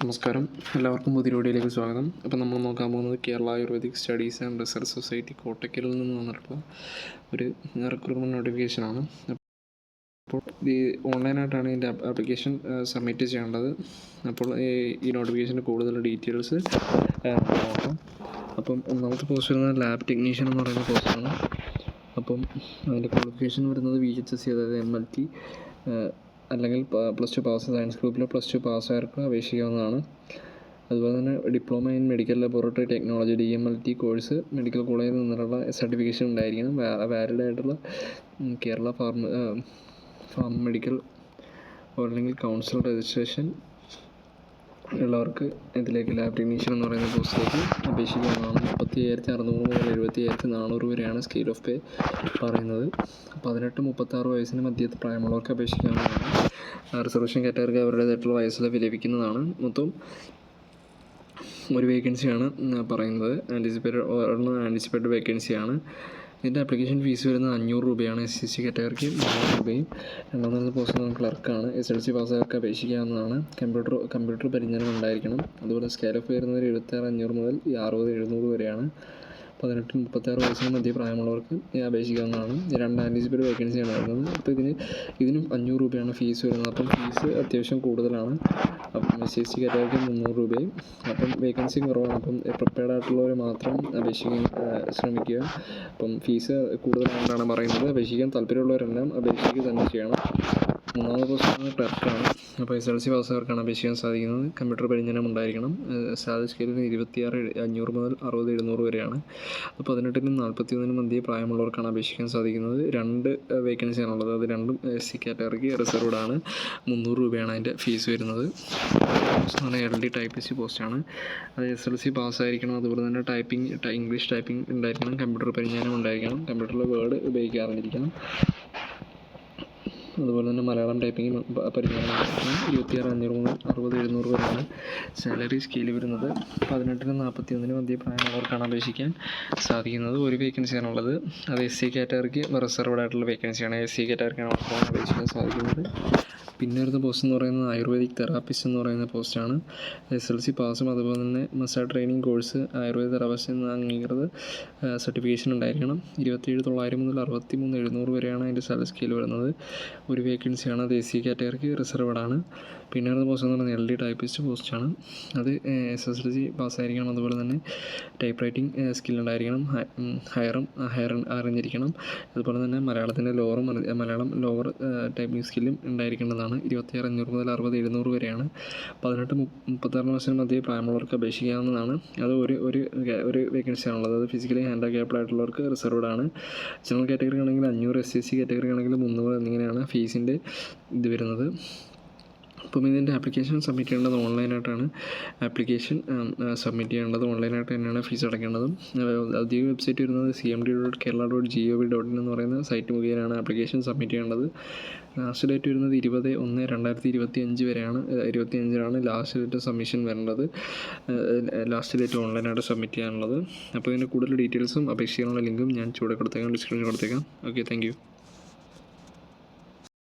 നമസ്കാരം. എല്ലാവർക്കും പുതിയ വീഡിയോയിലേക്ക് സ്വാഗതം. അപ്പോൾ നമ്മൾ നോക്കാൻ പോകുന്നത് Kerala Ayurvedic studies and research society കോട്ടയ്ക്കലിൽ നിന്ന് വന്നിട്ടുള്ള ഒരു റിക്രൂട്ട്മെന്റ് നോട്ടിഫിക്കേഷനാണ്. അപ്പോൾ ഈ ഓൺലൈനായിട്ടാണ് ഇതിന്റെ ആപ്ലിക്കേഷൻ സബ്മിറ്റ് ചെയ്യേണ്ടത്. അപ്പോൾ ഈ നോട്ടിഫിക്കേഷന്റെ കൂടുതൽ ഡീറ്റെയിൽസ് നോക്കാം. അപ്പം ഒന്നാമത്തെ പോസ്റ്റ് വരുന്നത് ലാബ് ടെക്നീഷ്യൻ എന്ന് പറയുന്ന പോസ്റ്റാണ്. അപ്പം അതിന്റെ ക്വാളിഫിക്കേഷൻ വരുന്നത് വി എച്ച് എസ് സി അതായത് എം എൽ ടി അല്ലെങ്കിൽ പ്ലസ് ടു പാസ് സയൻസ് ഗ്രൂപ്പിൽ പ്ലസ് ടു പാസ്സായവർക്ക് അപേക്ഷിക്കാവുന്നതാണ്. അതുപോലെ തന്നെ diploma in medical laboratory technology D M L T course medical കോളേജിൽ നിന്നുള്ള സർട്ടിഫിക്കേഷൻ ഉണ്ടായിരിക്കണം. വാലിഡ് ആയിട്ടുള്ള കേരള ഫാർമ ഫാർമ മെഡിക്കൽ അല്ലെങ്കിൽ കൗൺസിൽ രജിസ്ട്രേഷൻ ഉള്ളവർക്ക് ഇതിലേക്ക് ലാബ് ടെക്നീഷ്യൻ എന്ന് പറയുന്ന പോസ്റ്റിലേക്ക് അപേക്ഷിക്കാവുന്നതാണ്. മുപ്പത്തി അയ്യായിരത്തി അറുന്നൂറ് മുതൽ എഴുപത്തി അയ്യായിരത്തി നാനൂറ് വരെയാണ് സ്കെയിൽ ഓഫ് പേ പറയുന്നത്. പതിനെട്ട് മുപ്പത്താറ് വയസ്സിന് മധ്യത്തെ പ്രായമുള്ളവർക്ക് അപേക്ഷിക്കാവുന്നതാണ്. റിസർവേഷൻ കാറ്റഗറിക്ക് അവരുടേതായിട്ടുള്ള വയസ്സിൽ ലഭിക്കുന്നതാണ് മൊത്തം ഒരു വേക്കൻസിയാണ് പറയുന്നത്. ആന്റിസിപ്പേറ്റഡ് ഒരെണ്ണം ആന്റിസിപ്പേറ്റഡ് വേക്കൻസിയാണ് ഇതിന്റെ ആപ്ലിക്കേഷൻ ഫീസ് വരുന്നത് അഞ്ഞൂറ് രൂപയാണ് എസ് സി സി കാറ്റഗറിക്ക് മുന്നൂറ് രൂപയും. രണ്ടാമത്തെ പോസ്റ്റ് ക്ലർക്കാണ് എസ് എൽ സി പാസ്സാർക്ക് അപേക്ഷിക്കാവുന്നതാണ്. കമ്പ്യൂട്ടർ കമ്പ്യൂട്ടർ പരിജ്ഞാനം ഉണ്ടായിരിക്കണം. അതുപോലെ സ്കെയിൽ ഓഫ് വരുന്നത് എഴുപത്താറ് അഞ്ഞൂറ് മുതൽ അറുപത് എഴുന്നൂറ് വരെയാണ്. പതിനെട്ട് മുപ്പത്താറ് വയസ്സിന് മധ്യ പ്രായമുള്ളവർക്ക് അപേക്ഷിക്കാവുന്നതാണ്. രണ്ട് ആന്റിസിപ്പേറ്റ് വേക്കൻസിയാണ് വരുന്നത് അപ്പോൾ ഇതിന് ഇതിനും അഞ്ഞൂറ് രൂപയാണ് ഫീസ് വരുന്നത്. അപ്പം ഫീസ് അത്യാവശ്യം കൂടുതലാണ്. അപ്പം എസ് സി എസ് ടി കാറ്റഗറിക്ക് മുന്നൂറ് രൂപയും. അപ്പം വേക്കൻസി കുറവാണ്. അപ്പം പ്രിപ്പയർഡ് ആയിട്ടുള്ളവർ മാത്രം അപേക്ഷിക്കാൻ ശ്രമിക്കുക. അപ്പം ഫീസ് കൂടുതലാണെന്നാണ് പറയുന്നത്. അപേക്ഷിക്കാൻ താല്പര്യമുള്ളവരെല്ലാം അപേക്ഷിക്കുക തന്നെ ചെയ്യണം. മൂന്നാമത്തെ പോസ്റ്റാണ് ക്ലർക്കാണ് അപ്പോൾ എസ് എൽ സി പാസ്സുകാർക്കാണ് അപേക്ഷിക്കാൻ സാധിക്കുന്നത്. കമ്പ്യൂട്ടർ പരിജ്ഞാനം ഉണ്ടായിരിക്കണം. സാലറി സ്കെയിലിന് ഇരുപത്തിയാറ് അഞ്ഞൂറ് മുതൽ അറുപത് എഴുന്നൂറ് വരെയാണ്. അപ്പോൾ പതിനെട്ടിനും നാൽപ്പത്തി ഒന്നിനും മധ്യേ പ്രായമുള്ളവർക്കാണ് അപേക്ഷിക്കാൻ സാധിക്കുന്നത്. രണ്ട് വേക്കൻസിയാണുള്ളത് അത് രണ്ടും എസ് സി കാറ്റഗറിക്ക് റിസർവ്ഡ് ആണ്. മുന്നൂറ് രൂപയാണ് അതിന്റെ ഫീസ് വരുന്നത്. എൽ ഡി ടൈപ്പ് സി പോസ്റ്റാണ് അത് എസ് എൽ സി പാസ്സായിരിക്കണം അതുപോലെ തന്നെ ടൈപ്പിംഗ് ഇംഗ്ലീഷ് ടൈപ്പിംഗ് ഉണ്ടായിരിക്കണം. കമ്പ്യൂട്ടർ പരിജ്ഞാനം ഉണ്ടായിരിക്കണം. കമ്പ്യൂട്ടറിലെ വേർഡ് ഉപയോഗിക്കാൻ അറിഞ്ഞിരിക്കണം അതുപോലെ തന്നെ മലയാളം ടൈപ്പിംഗ് പരിജ്ഞാനം ഇരുപത്തിയാറ് അഞ്ഞൂറ് മുതൽ അറുപത് എഴുന്നൂറ് വരെയാണ് സാലറി സ്കെയിൽ വരുന്നത്. പതിനെട്ടിനും നാൽപ്പത്തി ഒന്നിനും മധ്യ പ്രായമുള്ളവർക്കാണ് അപേക്ഷിക്കാൻ സാധിക്കുന്നത്. ഒരു വേക്കൻസിയാണുള്ളത് അത് എസ് സി കാറ്റഗറിക്ക് റിസർവ്ഡ് ആയിട്ടുള്ള വേക്കൻസിയാണ് എസ് സി കാറ്റഗറിക്കാണ് അപേക്ഷിക്കാൻ സാധിക്കുന്നത്. പിന്നെ വരുന്ന പോസ്റ്റ് എന്ന് പറയുന്നത് ആയുർവേദിക് തെറാപ്പിസ്റ്റ് എന്ന് പറയുന്ന പോസ്റ്റാണ് എസ് എൽ സി പാസും അതുപോലെ തന്നെ massage training course Ayurveda therapist എന്ന അംഗീകൃത സർട്ടിഫിക്കേഷൻ ഉണ്ടായിരിക്കണം. ഇരുപത്തേഴ് തൊള്ളായിരം മുതൽ അറുപത്തി മൂന്ന് എഴുന്നൂറ് വരെയാണ് അതിന്റെ സാലറി സ്കെയിൽ വരുന്നത്. ഒരു വേക്കൻസിയാണ് അത് എസ് സി കാറ്റഗറിക്ക് റിസർവ്ഡ് ആണ് പിന്നെ വരുന്ന പോസ്റ്റ് എന്ന് പറയുന്നത് എൽ ഡി ടൈപ്പിസ്റ്റ് പോസ്റ്റാണ്. അത് എസ് എസ് എൽ സി പാസ്സായിരിക്കണം അതുപോലെ തന്നെ ടൈപ്പ് റൈറ്റിംഗ് സ്കിൽ ഉണ്ടായിരിക്കണം ഹയറും ഹയർ അറിഞ്ഞിരിക്കണം. അതുപോലെ തന്നെ മലയാളത്തിന്റെ ലോവറും മലയാളം ലോവർ ടൈപ്പിംഗ് സ്കില്ലും ഉണ്ടായിരിക്കേണ്ടതാണ്. ഇരുപത്തിയാറ് അഞ്ഞൂറ് മുതൽ അറുപത് എഴുന്നൂറ് വരെയാണ്. പതിനെട്ട് മുപ്പ- മുപ്പത്താറ് വർഷം മധ്യേ പ്രായമുള്ളവർക്ക് അപേക്ഷിക്കാവുന്നതാണ്. അത് ഒരു ഒരു ഒരു വേക്കൻസി ആണുള്ളത് അത് ഫിസിക്കലി ഹാൻഡ് ആയിട്ടുള്ളവർക്ക് റിസർവ്ഡ് ആണ് ജനറൽ കാറ്റഗറി ആണെങ്കിൽ അഞ്ഞൂറ് എസ് സി സി കാറ്റഗറി ആണെങ്കിൽ മുന്നൂറ് എന്നിങ്ങനെയാണ്. ഫീസിന്റെ ഇത് വരുന്നത്. അപ്പം ഇതിന്റെ ആപ്ലിക്കേഷൻ സബ്മിറ്റ് ചെയ്യേണ്ടത് ഓൺലൈനായിട്ടാണ്. ആപ്ലിക്കേഷൻ സബ്മിറ്റ് ചെയ്യേണ്ടത് ഓൺലൈനായിട്ട് തന്നെയാണ് ഫീസ് അടയ്ക്കേണ്ടതും. ഔദ്യോഗിക വെബ്സൈറ്റ് വരുന്നത് C M D dot Kerala dot G O V dot in എന്ന് പറയുന്ന സൈറ്റ് മുഖേനയാണ് ആപ്ലിക്കേഷൻ സബ്മിറ്റ് ചെയ്യേണ്ടത്. ലാസ്റ്റ് ഡേറ്റ് വരുന്നത് ഇരുപത് ഒന്ന് രണ്ടായിരത്തി ഇരുപത്തി അഞ്ച് വരെയാണ് ഇരുപത്തി അഞ്ചിനാണ് ലാസ്റ്റ് ഡേറ്റ് സബ്മിഷൻ വരേണ്ടത്. ലാസ്റ്റ് ഡേറ്റ് ഓൺലൈനായിട്ട് സബ്മിറ്റ് ചെയ്യാനുള്ളത്. അപ്പോൾ ഇതിന്റെ കൂടുതൽ ഡീറ്റെയിൽസും അപേക്ഷിക്കാനുള്ള ലിങ്കും ഞാൻ ചൂടെ കൊടുത്തേക്കാം ഡിസ്ക്രിപ്ഷൻ കൊടുത്തേക്കാം. Okay thank